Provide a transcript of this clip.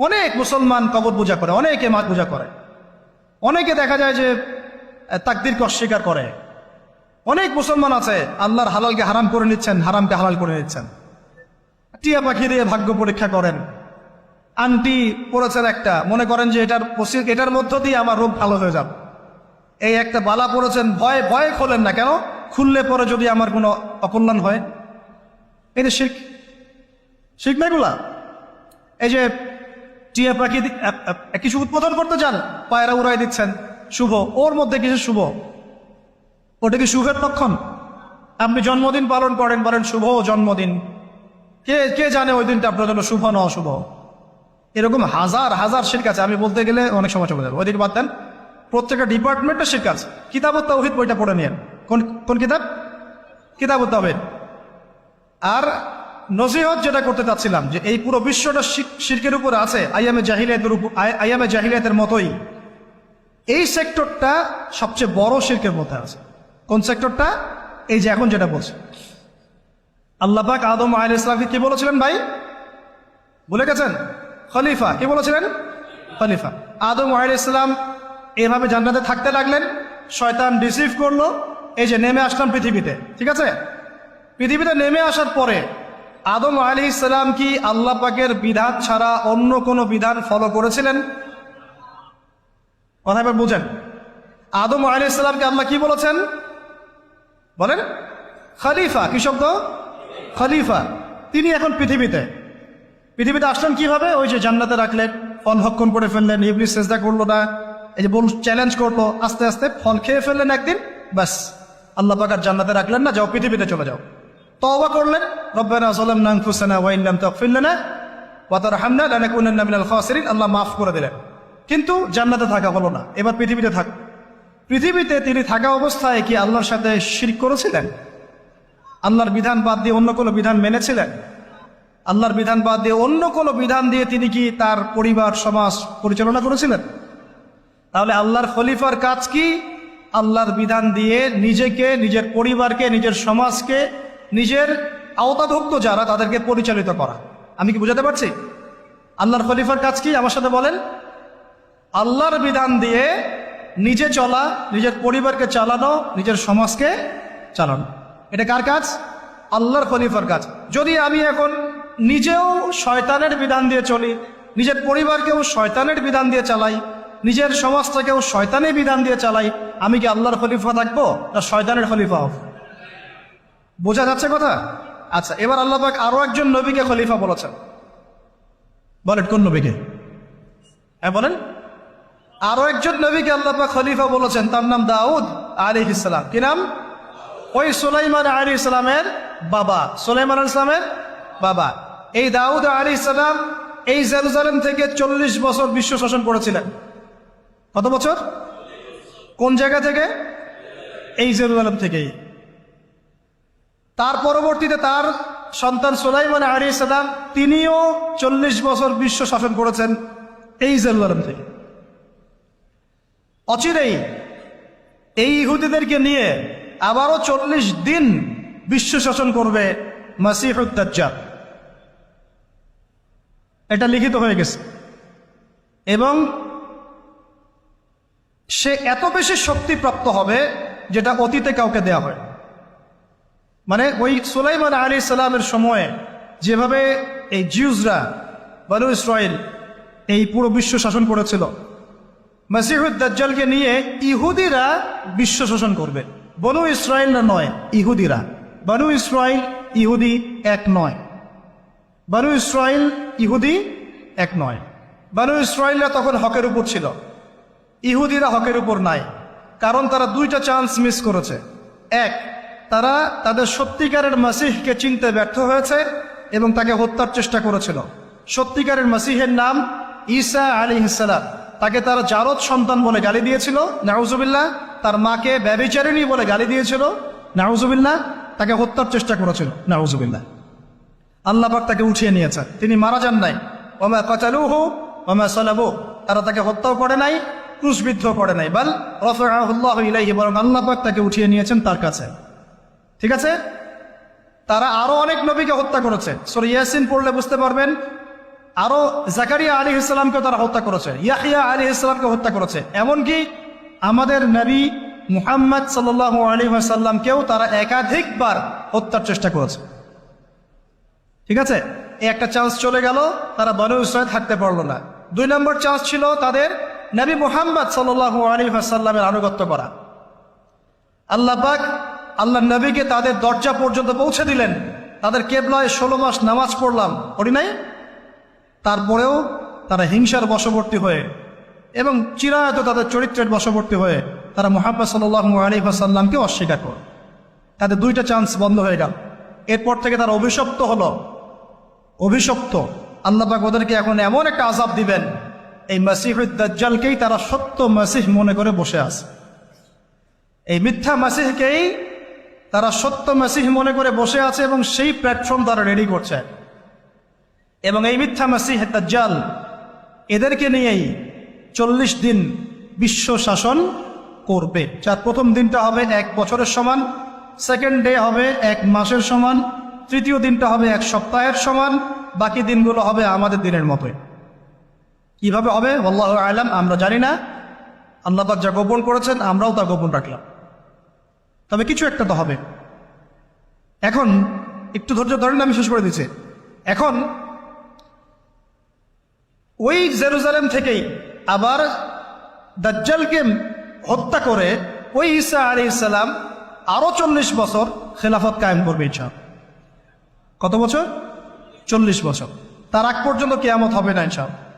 অনেক মুসলমান কবর পূজা করে, অনেকে মাছ পূজা করে। অনেকে দেখা যায় যে তাকদিরকে অস্বীকার করে। অনেক মুসলমান আছে, আল্লাহর হালালকে হারাম করে নিচ্ছেন, হারামকে হালাল করে নিচ্ছেন। টিয়া পাখি দিয়ে ভাগ্য পরীক্ষা করেন। আন্টি পড়েছেন একটা, মনে করেন যে এটার এটার মধ্য দিয়ে আমার রোগ ভালো হয়ে যাবে। এই একটা বালা পড়েছেন, ভয় ভয় খোলেন না কেন? খুললে পরে যদি আমার কোনো অকল্যাণ হয়। এটা শিখ শিখ না এগুলা? এই যে টিয়া পাখি কিছু উদ্বোধন করতে চান? পায়রা উড়াই দিচ্ছেন। শুভ। ওর মধ্যে কিছু শুভ? ওটা কি শুভের লক্ষণ? আপনি জন্মদিন পালন করেন, বলেন শুভ জন্মদিন। কে কে জানে ওই দিনটা আপনার জন্য শুভ না অশুভ? এরকম হাজার হাজার শির্ক আছে আমি বলতে গেলে অনেক সময় চলে যাবে। ওই দিন বাদ দেন। প্রত্যেকটা ডিপার্টমেন্টের আছে কিতাবত তাওহিদ বইটা পড়ে নিয়েন। কোন কোন কিতাব? কিতাবত আর নজিহত যেটা করতে চাচ্ছিলাম, যে এই পুরো বিশ্বটা শির- শির্কের উপরে আছে, আইয়ামে জাহিলিয়াতের উপর আই- আইয়ামে জাহিলিয়াতের মতোই। এই সেক্টরটা সবচেয়ে বড় শির্কের মধ্যে আছে। কোন সেক্টরটা? এই যে এখন যেটা বলছে। আল্লাহ পাক আদম আল ইসলামকে কি বলেছিলেন ভাই? বলে গেছেন? খলিফা, কি বলেছিলেন? খলিফা। আদম আল ইসলাম এভাবে জান্নাতে থাকতে লাগলেন, শয়তান রিসিভ করল, এই যে নেমে আসলাম পৃথিবীতে, ঠিক আছে? পৃথিবীতে নেমে আসার পরে আদম আলি ইসলাম কি আল্লাহ পাকের বিধান ছাড়া অন্য কোনো বিধান ফলো করেছিলেন? কথা এবার বুঝেন। আদম আলী ইসলামকে আল্লাহ কি বলেছেন? বলেন, খলিফা, কি শব্দ? খলিফা। তিনি এখন পৃথিবীতে। পৃথিবীতে আসলেন কীভাবে? ওই যে জান্নাতে রাখলেন, ফল ভক্ষণ করে ফেললেন, ইবলিস চেষ্টা করল না, এই যে বল চ্যালেঞ্জ করল, আস্তে আস্তে ফল খেয়ে ফেললেন একদিন, ব্যাস। আল্লাহ পাকার জান্নাতে রাখলেন না, যাও পৃথিবীতে চলে যাও। তওবা করলেন, রব্বানা সালামনা আনফুসানা ওয়া ইন লাম তাগফির লানা ওয়া তারহামনা লানাকুনান্না মিনাল খাসিরিন। আল্লাহ মাফ করে দিলেন। কিন্তু জান্নাতে থাকা হলো না। এবার পৃথিবীতে থাক। পৃথিবীতে তিনি থাকা অবস্থায় কি আল্লাহর সাথে শিরক করেছিলেন? আল্লাহর বিধান বাদ দিয়ে অন্য কোনো বিধান মেনেছিলেন? আল্লাহর বিধান বাদ দিয়ে অন্য কোনো বিধান দিয়ে তিনি কি তার পরিবার, সমাজ পরিচালনা করেছিলেন? তাহলে আল্লাহর খলিফার কাজ কি? আল্লাহর বিধান দিয়ে নিজেকে, নিজের পরিবারকে, নিজের সমাজকে নিজের আওতাভুক্ত যারা তাদেরকে পরিচালিত করা। আমি কি বুঝাতে পারছি? আল্লাহর খলিফার কাজ কি? আমার সাথে বলেন। আল্লাহর বিধান দিয়ে নিজে চলা, নিজের পরিবারকে চালানো, নিজের সমাজকে চালানো। এটা কার কাজ? আল্লাহর খলিফার কাজ। যদি আমি এখন নিজেও শয়তানের বিধান দিয়ে চলি, নিজের পরিবারকেও শয়তানের বিধান দিয়ে চালাই, নিজের সমাজটাকেও শয়তানের বিধান দিয়ে চালাই, আমি কি আল্লাহর খলিফা থাকব না শয়তানের খলিফা হব? বোঝা যাচ্ছে কথা? আচ্ছা এবার আল্লাহ পাক আরও একজন নবীকে খলিফা বলেছেন। বলেন, কোন নবীকে? হ্যাঁ বলেন। আরও একজন নবীকে আল্লাহ পাক খলিফা বলেছেন, তার নাম দাউদ আলী ইসলাম কি নাম? ওই সুলাইমান আলী ইসলামের বাবা। সুলাইমান আলী ইসলামের বাবা। এই দাউদ আলী ইসলাম এই জেরুজালেম থেকে চল্লিশ বছর বিশ্ব শাসন করেছিলেন। কত বছর? কোন জায়গা থেকে? এই জেরুজালেম থেকেই। তার পরবর্তীতে তার সন্তান সুলাইমান আলী ইসলাম তিনিও চল্লিশ বছর বিশ্ব শাসন করেছেন এই জেরুজালেম থেকে। অচিরেই এই ইহুদিদেরকে নিয়ে আবারও চল্লিশ দিন বিশ্ব শাসন করবে মাসিহুদ্দাজ্জাল এটা লিখিত হয়ে গেছে। এবং সে এত বেশি শক্তিপ্রাপ্ত হবে যেটা অতীতে কাউকে দেয়া হয় মানে ওই সুলাইমান আলী সালামের সময়ে যেভাবে এই জিউজরা বানু ইসরায়েল এই পুরো বিশ্ব শাসন করেছিল, মাসিহুদ দাজ্জালকে নিয়ে ইহুদিরা বিশ্ব শাসন করবে। বনু ইসরায়েলরা নয়, ইহুদিরা। বানু ইসরায়েল ইহুদি এক নয়। বানু ইসরায়েল ইহুদি এক নয়। বানু ইসরায়েলরা তখন হকের উপর ছিল। ইহুদিরা হকের উপর নাই, কারণ তারা দুইটা চান্স মিস করেছে। এক তারা তাদের সত্যিকারের মাসিহকে চিনতে ব্যর্থ হয়েছে এবং তাকে হত্যার চেষ্টা করেছিল। সত্যিকারের মাসিহের নাম ঈসা আলী ইসালাম তাকে তারা জারদ সন্তান বলে গালি দিয়েছিল। নাউজুবিল্লাহ, তার মাকে ব্যবিচারিণী বলে গালি দিয়েছিল। নাউজুবিল্লাহ, তাকে হত্যার চেষ্টা করেছিল। নাউজুবিল্লাহ। আল্লাহ পাক তাকে উঠিয়ে নিয়েছেন। তিনি মারা যান নাই। ওমা কচালুহু ওমা সালাবু। তারা তাকে হত্যাও করে নাই ক্রুশবিদ্ধ করে নাই। বল রফাহুল্লাহ ইলাইহি, বরং আল্লাহ পাক তাকে উঠিয়ে নিয়েছেন তার কাছে। ঠিক আছে? তারা আরও অনেক নবীকে হত্যা করেছে। সরি ইয়াসিন পড়লে বুঝতে পারবেন, আরও জাকারিয়া আলী ইসলামকে তারা হত্যা করেছে, ইয়াহিয়া আলী ইসলামকে হত্যা করেছে। এমনকি আমাদের নবী মুহাম্মদ সাল্লাহ আলী সাল্লামকেও তারা একাধিকবার হত্যার চেষ্টা করেছে। ঠিক আছে? এই একটা চান্স চলে গেল, তারা বনু ইসরায়েল থাকতে পারল না। দুই নম্বর চান্স ছিল তাদের নবী মুহাম্মদ সাল্লাহ আলী সাল্লামের আনুগত্য করা। আল্লাহ পাক আল্লাহ নবীকে তাদের দরজা পর্যন্ত পৌঁছে দিলেন। তাদের কেবলায় ষোলো মাস নামাজ পড়লাম। করি নাই? তারপরেও তারা হিংসার বশবর্তী হয়ে এবং চিরায়ত তাদের চরিত্রের বশবর্তী হয়ে তারা মোহাম্মদ সাল্লাহ আলী সাল্লামকে অস্বীকার করে। তাদের দুইটা চান্স বন্ধ হয়ে গেল। এরপর থেকে তারা অভিশপ্ত হলো। অভিশপ্ত। আল্লাহ পাক ওদেরকে এখন এমন একটা আজাব দিবেন, এই মাসিহুদ্দাজ্জালকেই তারা সত্য মাসিহ মনে করে বসে আছে। এই মিথ্যা মাসিহকেই তারা সত্য মাসিহ মনে করে বসে আছে এবং সেই প্ল্যাটফর্ম তারা রেডি করছে। এবং এই মিথ্যা মাসিহ দাজ্জাল এদেরকে নিয়েই চল্লিশ দিন বিশ্ব শাসন করবে। যার প্রথম দিনটা হবে এক বছরের সমান, সেকেন্ড ডে হবে এক মাসের সমান, তৃতীয় দিনটা হবে এক সপ্তাহের সমান, বাকি দিনগুলো হবে আমাদের দিনের মতোই। কীভাবে হবে? আল্লাহ আলাম, আমরা জানি না। আল্লাহ যা গোপন করেছেন, আমরাও তা গোপন রাখলাম। তবে কিছু একটা তো হবে। এখন, একটু ধৈর্য ধরেন, আমি শেষ করে দিচ্ছি। এখন, ওই জেরুজালেম থেকেই আবার দাজ্জালকে হত্যা করে ওই ঈসা আলী ইসালাম আরও চল্লিশ বছর খেলাফত কায়েম করবে ইচ্ছা কত বছর? চল্লিশ বছর। তার আগ পর্যন্ত কেয়ামত হবে না ইনশাআল্লাহ